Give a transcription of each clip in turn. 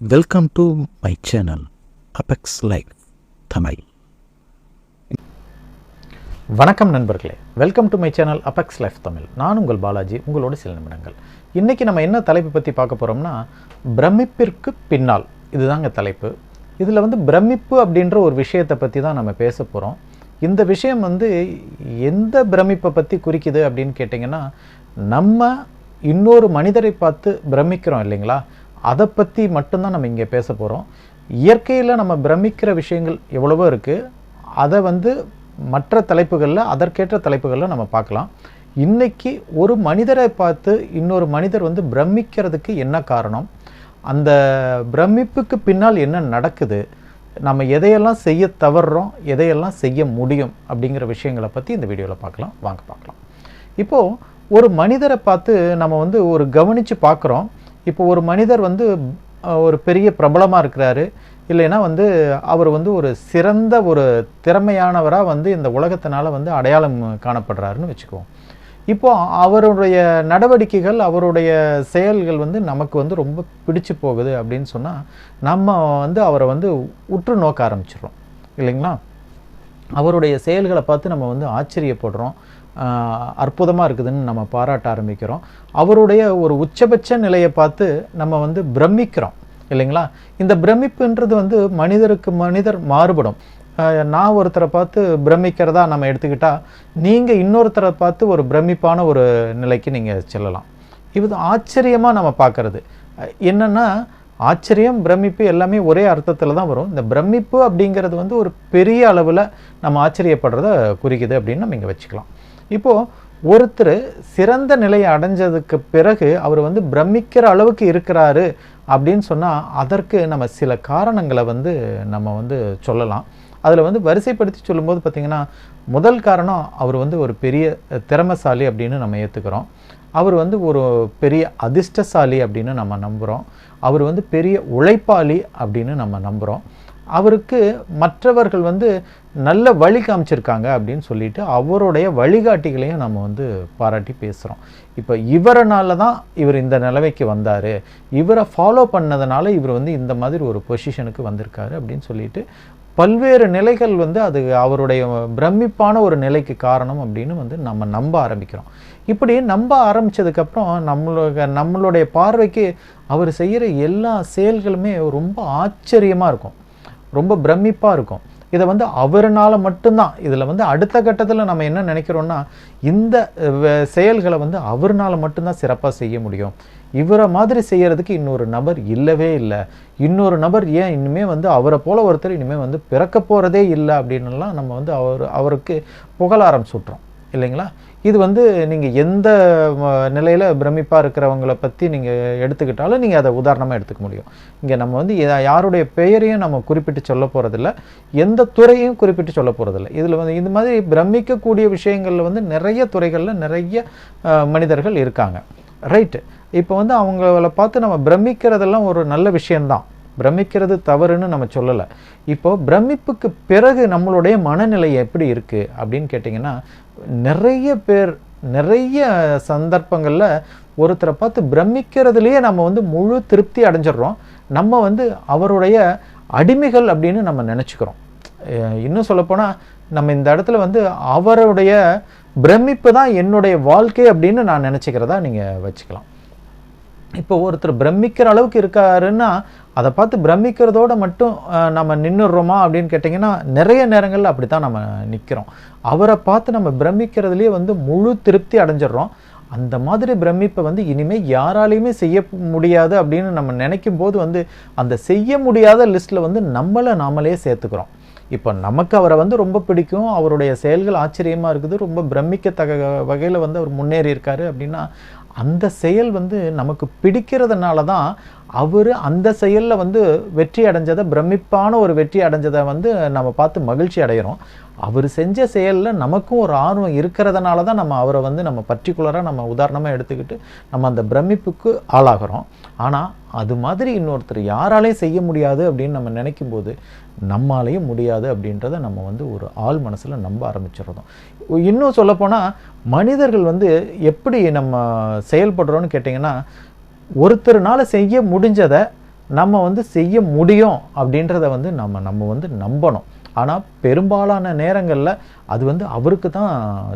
Welcome to my channel Apex life Tamil வணக்கம் நண்பர்களே. Welcome to my channel Apex life Tamil நான் உங்கள் பாலாஜி உங்களோட சில நிமிடங்கள். இன்றைக்கி நம்ம என்ன தலைப்பு பற்றி பார்க்க போகிறோம்னா பிரமிப்பிற்கு பின்னால். இதுதாங்க தலைப்பு. இதில் வந்து பிரமிப்பு அப்படின்ற ஒரு விஷயத்தை பற்றி தான் நம்ம பேச போகிறோம் இந்த விஷயம் வந்து எந்த பிரமிப்பை பற்றி குறிக்குது அப்படின்னு கேட்டிங்கன்னா நம்ம இன்னொரு மனிதரை பார்த்து பிரமிக்கிறோம் இல்லைங்களா? அதை பற்றி மட்டும்தான் நம்ம இங்கே பேச போகிறோம் இயற்கையில் நம்ம பிரமிக்கிற விஷயங்கள் எவ்வளவோ இருக்குது அதை வந்து மற்ற தலைப்புகளில் அதற்கேற்ற தலைப்புகளில் நம்ம பார்க்கலாம். இன்றைக்கி ஒரு மனிதரை பார்த்து இன்னொரு மனிதர் வந்து பிரமிக்கிறதுக்கு என்ன காரணம்? அந்த பிரமிப்புக்கு பின்னால் என்ன நடக்குது? நம்ம எதையெல்லாம் செய்ய தவறுறோம் எதையெல்லாம் செய்ய முடியும் அப்படிங்கிற விஷயங்களை பற்றி இந்த வீடியோவில் பார்க்கலாம். வாங்க பார்க்கலாம். இப்போது ஒரு மனிதரை பார்த்து நம்ம வந்து ஒரு கவனித்து பார்க்குறோம். இப்போ ஒரு மனிதர் வந்து ஒரு பெரிய பிரபலமாக இருக்கிறாரு. இல்லைன்னா வந்து அவர் வந்து ஒரு சிறந்த ஒரு திறமையானவராக வந்து இந்த உலகத்தினால வந்து அடையாளம் காணப்படுறாருன்னு வச்சுக்குவோம். இப்போ அவருடைய நடவடிக்கைகள் அவருடைய செயல்கள் வந்து நமக்கு வந்து ரொம்ப பிடிச்சு போகுது அப்படின்னு சொன்னால் நம்ம வந்து அவரை வந்து உற்று நோக்க ஆரம்பிச்சிடுறோம். இல்லைங்களா? அவருடைய செயல்களை பார்த்து நம்ம வந்து ஆச்சரியப்படுறோம். அற்புதமாக இருக்குதுன்னு நம்ம பாராட்ட ஆரம்பிக்கிறோம். அவருடைய ஒரு உச்சபட்ச நிலையை பார்த்து நம்ம வந்து பிரமிக்கிறோம் இல்லைங்களா? இந்த பிரமிப்புன்றது வந்து மனிதருக்கு மனிதர் மாறுபடும். நான் ஒருத்தரை பார்த்து பிரமிக்கிறதா நம்ம எடுத்துக்கிட்டால் நீங்கள் இன்னொருத்தரை பார்த்து ஒரு பிரமிப்பான ஒரு நிலைக்கு நீங்கள் செல்லலாம். இது ஆச்சரியமாக நம்ம பார்க்கறது. என்னென்னா ஆச்சரியம் பிரமிப்பு எல்லாமே ஒரே அர்த்தத்தில் தான் வரும். இந்த பிரமிப்பு அப்படிங்கிறது வந்து ஒரு பெரிய அளவில் நம்ம ஆச்சரியப்படுறத குறிக்குது அப்படின்னு நம்ம இங்கே வச்சுக்கலாம். இப்போது ஒருத்தர் சிறந்த நிலையை அடைஞ்சதுக்கு பிறகு அவர் வந்து பிரமிக்கிற அளவுக்கு இருக்கிறாரு அப்படின்னு சொன்னால் அதற்கு நம்ம சில காரணங்களை வந்து நம்ம வந்து சொல்லலாம். அதில் வந்து வரிசைப்படுத்தி சொல்லும்போது பார்த்திங்கன்னா முதல் காரணம் அவர் வந்து ஒரு பெரிய திறமைசாலி அப்படின்னு நம்ம ஏற்றுக்கிறோம் அவர் வந்து ஒரு பெரிய அதிர்ஷ்டசாலி அப்படின்னு நம்ம நம்புகிறோம் அவர் வந்து பெரிய உழைப்பாளி அப்படின்னு நம்ம நம்புகிறோம் அவருக்கு மற்றவர்கள் வந்து நல்ல வழி காமிச்சிருக்காங்க அப்படின்னு சொல்லிட்டு அவருடைய வழிகாட்டிகளையும் நம்ம வந்து பாராட்டி பேசுகிறோம் இப்போ இவரனால தான் இவர் இந்த நிலைமைக்கு வந்தார். இவரை ஃபாலோ பண்ணதுனால இவர் வந்து இந்த மாதிரி ஒரு பொசிஷனுக்கு வந்திருக்காரு அப்படின்னு சொல்லிட்டு பல்வேறு நிலைகள் வந்து அது அவருடைய பிரமிப்பான ஒரு நிலைக்கு காரணம் அப்படின்னு வந்து நம்ம நம்ப ஆரம்பிக்கிறோம். இப்படி நம்ப ஆரம்பிச்சதுக்கப்புறம் நம்மளோட நம்மளுடைய பார்வைக்கு அவர் செய்கிற எல்லா செயல்களுமே ரொம்ப ஆச்சரியமாக இருக்கும். ரொம்ப பிரமிப்பாக இருக்கும். இதை வந்து அவர்னால் மட்டும்தான். இதில் வந்து அடுத்த கட்டத்தில் நம்ம என்ன நினைக்கிறோன்னா இந்த செயல்களை வந்து அவர்னால் மட்டும்தான் சிறப்பாக செய்ய முடியும். இவரை மாதிரி செய்கிறதுக்கு இன்னொரு நபர் இல்லவே இல்லை. இன்னொரு நபர் ஏன் இனிமே வந்து அவரை போல ஒருத்தர் இனிமேல் வந்து பிறக்க போகிறதே இல்லை அப்படின்னுலாம் நம்ம வந்து அவர் அவருக்கு புகழாரம் சுட்டுறோம். இல்லைங்களா? இது வந்து நீங்கள் எந்த நிலையில் பிரமிப்பாக இருக்கிறவங்களை பற்றி நீங்கள் எடுத்துக்கிட்டாலும் நீங்கள் அதை உதாரணமாக எடுத்துக்க முடியும். இங்கே நம்ம வந்து யாருடைய பெயரையும் நம்ம குறிப்பிட்டு சொல்ல போகிறதில்ல எந்த துறையும் குறிப்பிட்டு சொல்ல போகிறதில்ல இதில் வந்து இந்த மாதிரி பிரமிக்கக்கூடிய விஷயங்களில் வந்து நிறைய துறைகளில் நிறைய மனிதர்கள் இருக்காங்க. ரைட்டு. இப்போ வந்து அவங்கள பார்த்து நம்ம பிரமிக்கிறதெல்லாம் ஒரு நல்ல விஷயந்தான் பிரமிக்கிறது தவறுன்னு நம்ம சொல்லலை. இப்போது பிரமிப்புக்கு பிறகு நம்மளுடைய மனநிலை எப்படி இருக்குது அப்படின்னு கேட்டிங்கன்னா நிறைய பேர் நிறைய சந்தர்ப்பங்களில் ஒருத்தரை பார்த்து பிரமிக்கிறதுலையே நம்ம வந்து முழு திருப்தி அடைஞ்சிடுறோம். நம்ம வந்து அவருடைய அடிமைகள் அப்படின்னு நம்ம நினச்சிக்கிறோம். இன்னும் சொல்லப்போனால் நம்ம இந்த இடத்துல வந்து அவருடைய பிரமிப்பு தான் என்னுடைய வாழ்க்கை அப்படின்னு நான் நினச்சிக்கிறதா நீங்கள் வச்சுக்கலாம். இப்போ ஒருத்தர் பிரமிக்கிற அளவுக்கு இருக்காருன்னா அதை பார்த்து பிரமிக்கிறதோட மட்டும் நம்ம நின்றுடுறோமா அப்படின்னு கேட்டிங்கன்னா நிறைய நேரங்களில் அப்படி தான் நம்ம நிற்கிறோம் அவரை பார்த்து நம்ம பிரமிக்கிறதுலேயே வந்து முழு திருப்தி அடைஞ்சிடுறோம். அந்த மாதிரி பிரமிப்பை வந்து இனிமேல் யாராலையுமே செய்ய முடியாது அப்படின்னு நம்ம நினைக்கும் போது வந்து அந்த செய்ய முடியாத லிஸ்ட்டில் வந்து நம்மளை நாமளே சேர்த்துக்கிறோம். இப்போ நமக்கு அவரை வந்து ரொம்ப பிடிக்கும். அவருடைய செயல்கள் ஆச்சரியமாக இருக்குது. ரொம்ப பிரமிக்கத்தக வகையில் வந்து அவர் முன்னேறி இருக்காரு அப்படின்னா அந்த செயல் வந்து நமக்கு பிடிக்கிறதுனால தான் அவர் அந்த செயலில் வந்து வெற்றி அடைஞ்சதை பிரமிப்பான ஒரு வெற்றி அடைஞ்சதை வந்து நம்ம பார்த்து மகிழ்ச்சி அடைகிறோம் அவர் செஞ்ச செயலில் நமக்கும் ஒரு ஆர்வம் இருக்கிறதுனால தான் நம்ம அவரை வந்து நம்ம பர்டிகுலராக நம்ம உதாரணமாக எடுத்துக்கிட்டு நம்ம அந்த பிரமிப்புக்கு ஆளாகிறோம். ஆனால் அது மாதிரி இன்னொருத்தர் யாராலையும் செய்ய முடியாது அப்படின்னு நம்ம நினைக்கும் போது முடியாது அப்படின்றத நம்ம வந்து ஒரு ஆள் மனசில் நம்ப ஆரம்பிச்சிடறோம். இன்னும் சொல்லப்போனால் மனிதர்கள் வந்து எப்படி நம்ம செயல்படுறோன்னு கேட்டிங்கன்னா ஒருத்தர்னால செய்ய முடிஞ்சதை நம்ம வந்து செய்ய முடியும் அப்படின்றத வந்து நம்ம நம்ம வந்து நம்பணும். ஆனால் பெரும்பாலான நேரங்களில் அது வந்து அவருக்கு தான்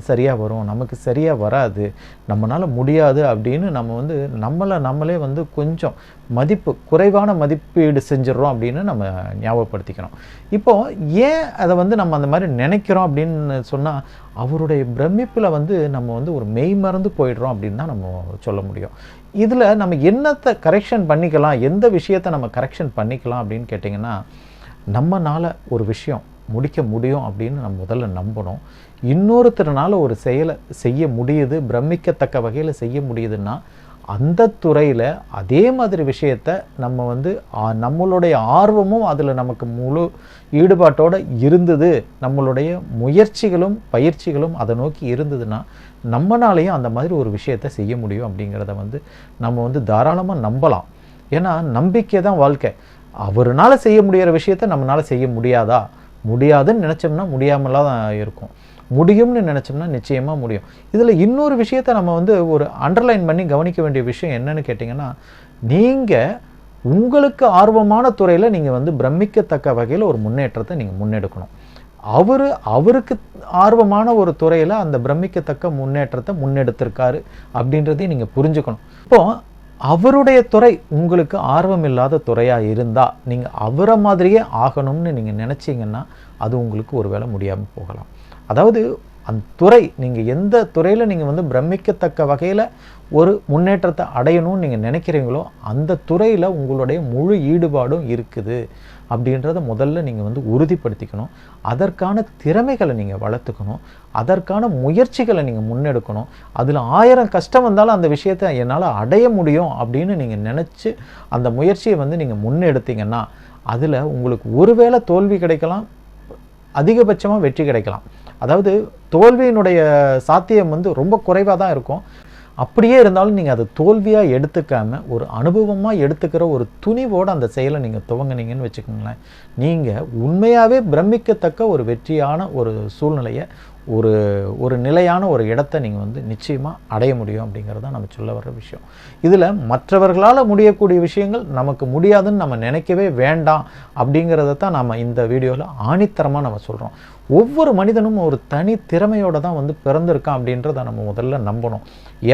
சரியாக வரும். நமக்கு சரியாக வராது. நம்மளால் முடியாது அப்படின்னு நம்ம வந்து நம்மளை நம்மளே வந்து கொஞ்சம் மதிப்பு குறைவான மதிப்பீடு செஞ்சிடறோம் அப்படின்னு நம்ம ஞாபகப்படுத்திக்கணும் இப்போ ஏன் அதை வந்து நம்ம அந்த மாதிரி நினைக்கிறோம் அப்படின்னு சொன்னால் அவருடைய பிரமிப்பில் வந்து நம்ம வந்து ஒரு மெய் மறந்து போயிடுறோம் அப்படின்னு தான் நம்ம சொல்ல முடியும். இதில் நம்ம என்னத்தை கரெக்ஷன் பண்ணிக்கலாம்? எந்த விஷயத்தை நம்ம கரெக்ஷன் பண்ணிக்கலாம் அப்படின்னு கேட்டிங்கன்னா நம்மனால் ஒரு விஷயம் முடிக்க முடியும் அப்படின்னு நம்ம முதல்ல நம்பணும். இன்னொருத்தரனால் ஒரு செயலை செய்ய முடியுது பிரமிக்கத்தக்க வகையில் செய்ய முடியுதுன்னா அந்த துறையில் அதே மாதிரி விஷயத்த நம்ம வந்து நம்மளுடைய ஆர்வமும் அதில் நமக்கு முழு ஈடுபாட்டோடு இருந்தது. நம்மளுடைய முயற்சிகளும் பயிற்சிகளும் அதை நோக்கி இருந்ததுன்னா நம்மனாலேயும் அந்த மாதிரி ஒரு விஷயத்தை செய்ய முடியும் அப்படிங்கிறத வந்து நம்ம வந்து தாராளமாக நம்பலாம். ஏன்னா நம்பிக்கை தான் வாழ்க்கை. அவருனால செய்ய முடியிற விஷயத்த நம்மளால் செய்ய முடியாதா? முடியாதுன்னு நினச்சோம்னா முடியாமலாம் தான் இருக்கும். முடியும்னு நினச்சோம்னா நிச்சயமாக முடியும். இதில் இன்னொரு விஷயத்தை நம்ம வந்து ஒரு அண்டர்லைன் பண்ணி கவனிக்க வேண்டிய விஷயம் என்னன்னு கேட்டிங்கன்னா நீங்கள் உங்களுக்கு ஆர்வமான துறையில் நீங்கள் வந்து பிரமிக்கத்தக்க வகையில் ஒரு முன்னேற்றத்தை நீங்கள் முன்னெடுக்கணும். அவர் அவருக்கு ஆர்வமான ஒரு துறையில் அந்த பிரமிக்கத்தக்க முன்னேற்றத்தை முன்னெடுத்திருக்காரு அப்படின்றதையும் நீங்கள் புரிஞ்சுக்கணும். இப்போது அவருடைய துறை உங்களுக்கு ஆர்வம் இல்லாத துறையாக இருந்தால் நீங்கள் அவரை மாதிரியே ஆகணும்னு நீங்கள் நினச்சிங்கன்னா அது உங்களுக்கு ஒருவேளை முடியாமல் போகலாம். அதாவது அந்த துறை நீங்கள் எந்த துறையில் நீங்கள் வந்து பிரமிக்கத்தக்க வகையில் ஒரு முன்னேற்றத்தை அடையணும்னு நீங்கள் நினைக்கிறீங்களோ அந்த துறையில் உங்களுடைய முழு ஈடுபாடும் இருக்குது அப்படின்றத முதல்ல நீங்கள் வந்து உறுதிப்படுத்திக்கணும். அதற்கான திறமைகளை நீங்கள் வளர்த்துக்கணும். அதற்கான முயற்சிகளை நீங்கள் முன்னெடுக்கணும். அதில் ஆயிரம் கஷ்டம் வந்தாலும் அந்த விஷயத்தை என்னால் அடைய முடியும் அப்படின்னு நீங்கள் நினச்சி அந்த முயற்சியை வந்து நீங்கள் முன்னெடுத்தீங்கன்னா அதில் உங்களுக்கு ஒருவேளை தோல்வி கிடைக்கலாம் அதிகபட்சமாக வெற்றி கிடைக்கலாம். அதாவது தோல்வியினுடைய சாத்தியம் வந்து ரொம்ப குறைவாக தான் இருக்கும். அப்படியே இருந்தாலும் நீங்கள் அதை தோல்வியாக எடுத்துக்காமல் ஒரு அனுபவமாக எடுத்துக்கிற ஒரு துணிவோடு அந்த செயலை நீங்கள் துவங்குனீங்கன்னு வச்சுக்கோங்களேன். நீங்கள் உண்மையாகவே பிரமிக்கத்தக்க ஒரு வெற்றியான ஒரு சூழ்நிலையை ஒரு ஒரு நிலையான ஒரு இடத்தை நீங்கள் வந்து நிச்சயமாக அடைய முடியும் அப்படிங்கிறது தான் நம்ம சொல்ல வர்ற விஷயம். இதில் மற்றவர்களால் முடியக்கூடிய விஷயங்கள் நமக்கு முடியாதுன்னு நம்ம நினைக்கவே வேண்டாம் அப்படிங்கிறத தான் நம்ம இந்த வீடியோவில் ஆணித்தரமாக நம்ம சொல்கிறோம் ஒவ்வொரு மனிதனும் ஒரு தனி திறமையோடு தான் வந்து பிறந்திருக்கான் அப்படின்றத நம்ம முதல்ல நம்பணும்.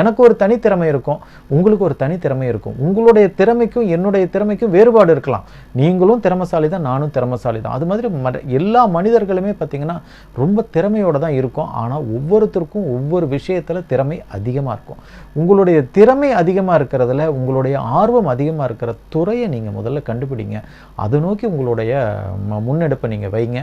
எனக்கு ஒரு தனித்திறமை இருக்கும் உங்களுக்கு ஒரு தனித்திறமை இருக்கும். உங்களுடைய திறமைக்கும் என்னுடைய திறமைக்கும் வேறுபாடு இருக்கலாம். நீங்களும் திறமசாலி தான் நானும் திறமசாலி தான். அது மாதிரி ம எல்லா மனிதர்களுமே பார்த்திங்கன்னா ரொம்ப திறமையோடு தான் இருக்கும். ஆனால் ஒவ்வொருத்தருக்கும் ஒவ்வொரு விஷயத்தில் திறமை அதிகமாக இருக்கும். உங்களுடைய திறமை அதிகமாக இருக்கிறதுல உங்களுடைய ஆர்வம் அதிகமாக இருக்கிற துறையை நீங்கள் முதல்ல கண்டுபிடிங்க. அதை நோக்கி உங்களுடைய முன்னெடுப்பை நீங்கள் வைங்க.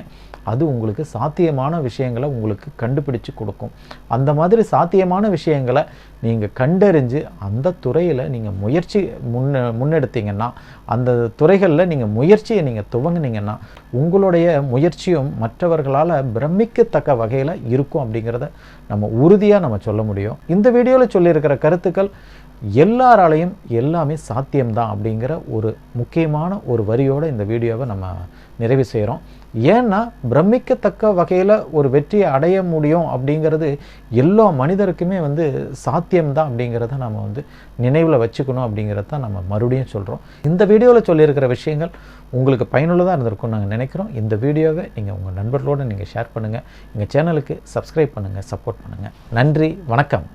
அது உங்களுக்கு சாத்தியமான விஷயங்களை உங்களுக்கு கண்டுபிடிச்சு கொடுக்கும். அந்த மாதிரி சாத்தியமான விஷயங்களை நீங்கள் கண்டறிஞ்சு அந்த துறையில் நீங்கள் முயற்சி முன்ன முன்னெடுத்தீங்கன்னா அந்த துறைகளில் நீங்கள் முயற்சியை நீங்கள் துவங்கினீங்கன்னா உங்களுடைய முயற்சியும் மற்றவர்களால் பிரமிக்கத்தக்க வகையில் இருக்கும் அப்படிங்கிறத நம்ம உறுதியாக நம்ம சொல்ல முடியும். இந்த வீடியோவில் சொல்லியிருக்கிற கருத்துக்கள் எல்லாராலையும் எல்லாமே சாத்தியம்தான் அப்படிங்கிற ஒரு முக்கியமான ஒரு வரியோடு இந்த வீடியோவை நம்ம நிறைவு செய்கிறோம் ஏன்னா பிரமிக்கத்தக்க வகையில் ஒரு வெற்றியை அடைய முடியும் அப்படிங்கிறது எல்லா மனிதருக்குமே வந்து சாத்தியம்தான் அப்படிங்கிறத நம்ம வந்து நினைவில் வச்சுக்கணும் அப்படிங்கிறத தான் நம்ம மறுபடியும் சொல்கிறோம் இந்த வீடியோவில் சொல்லியிருக்கிற விஷயங்கள் உங்களுக்கு பயனுள்ளதாக இருந்திருக்கும்னு நாங்கள் நினைக்கிறோம். இந்த வீடியோவை நீங்கள் உங்கள் நண்பர்களோடு நீங்கள் ஷேர் பண்ணுங்கள் எங்கள் சேனலுக்கு சப்ஸ்கிரைப் பண்ணுங்கள் சப்போர்ட் பண்ணுங்கள் நன்றி வணக்கம்.